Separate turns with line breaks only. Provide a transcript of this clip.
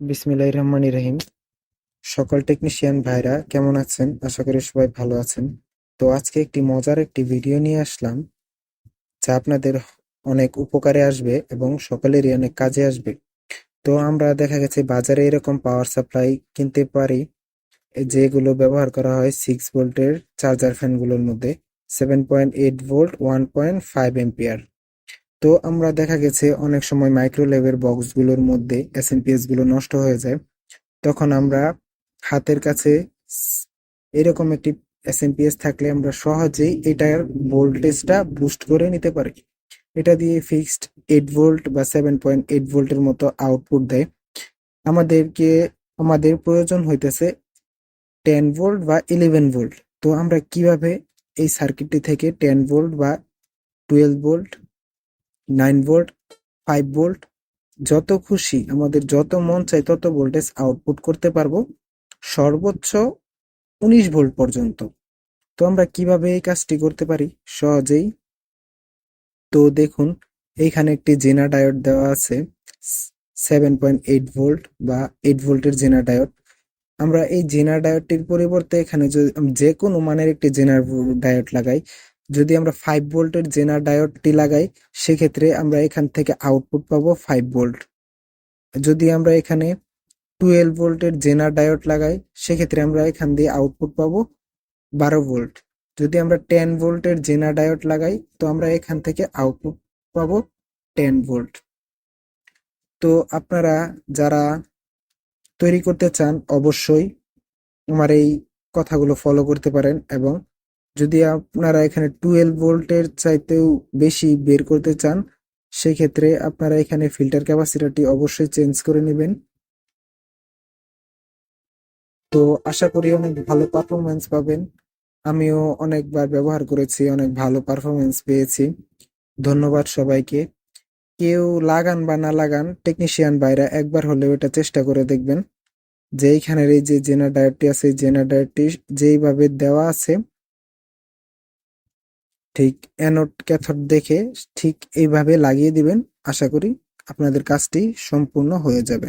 বিসমিল্লাহির রহমানির রহিম। সকল টেকনিশিয়ান ভাইরা কেমন আছেন? আশা করি সবাই ভালো আছেন। তো আজকে একটি মজার একটি ভিডিও নিয়ে আসলাম, যা আপনাদের অনেক উপকারে আসবে এবং সকলেরই অনেক কাজে আসবে। তো আমরা দেখা গেছে বাজারে এরকম পাওয়ার সাপ্লাই কিনতে পারি, যেগুলো ব্যবহার করা হয় সিক্স ভোল্টের চার্জার ফ্যানগুলোর মধ্যে seven point eight volt one point five ampere তো আমরা দেখা গেছে অনেক সময় মাইক্রোওয়েভের বক্সগুলোর মধ্যে এসএমপিএসগুলো নষ্ট হয়ে যায়। তখন আমরা হাতের কাছে এরকম একটি এসএমপিএস থাকলে আমরা সহজেই এটার ভোল্টেজটা বুস্ট করে নিতে পারি। এটা দিয়ে ফিক্সড এইট ভোল্ট বা সেভেন পয়েন্ট এইট ভোল্টের মতো আউটপুট দেয়। আমাদেরকে, আমাদের প্রয়োজন হইতেছে টেন ভোল্ট বা ইলেভেন ভোল্ট তো আমরা কীভাবে এই সার্কিটটি থেকে টেন ভোল্ট বা twelve volt nine volt, five volt, যত খুশি আমাদের যত মন চাই তত ভোল্টেজ আউটপুট করতে পারব, সর্বোচ্চ উনিশ ভোল্ট পর্যন্ত। তো আমরা কীভাবে এই কাজটি করতে পারি? সহজেই। তো দেখুন, এইখানে একটি জেনা ডায়োড দেওয়া আছে সেভেন পয়েন্ট এইট ভোল্ট বা এইট ভোল্টের জেনা ডায়োড আমরা এই জেনার ডায়োডটির পরিবর্তে এখানে যদি, যে কোনো মানের একটি জেনার ডায়োড লাগাই যদি আমরা ফাইভ ভোল্টের জেনার ডায়োডটি লাগাই, সেক্ষেত্রে আমরা এখান থেকে আউটপুট পাবো ফাইভ ভোল্ট। যদি আমরা এখানে টুয়েলভ ভোল্টের জেনার ডায়োড লাগাই, সেক্ষেত্রে আমরা এখান দিয়ে আউটপুট পাবো বারো ভোল্ট। যদি আমরা টেন ভোল্টের জেনার ডায়োড লাগাই, তো আমরা এখান থেকে আউটপুট পাবো টেন ভোল্ট। তো আপনারা যারা তৈরি করতে চান, অবশ্যই আমার এই কথাগুলো ফলো করতে পারেন এবং যদি আপনারা এখানে টুয়েলভ ভোল্টের চাইতেও বেশি বের করতে চান, সেক্ষেত্রে আপনারা এখানে ফিল্টার ক্যাপাসিটারটি অবশ্যই চেঞ্জ করে নেবেন। তো আশা করি অনেক ভালো পারফরমেন্স পাবেন। আমিও অনেকবার ব্যবহার করেছি, অনেক ভালো পারফরমেন্স পেয়েছি। ধন্যবাদ সবাইকে। কেউ লাগান বা না লাগান টেকনিশিয়ান বাইরা একবার হলেও এটা চেষ্টা করে দেখবেন। যে এইখানের এই যে জেনার ডায়োডটি আছে জেনার ডায়োডটি যেইভাবে দেওয়া আছে ঠিক অ্যানোড ক্যাথড দেখে ঠিক এইভাবে লাগিয়ে দিবেন। আশা করি আপনাদের কাজটি সম্পূর্ণ হয়ে যাবে।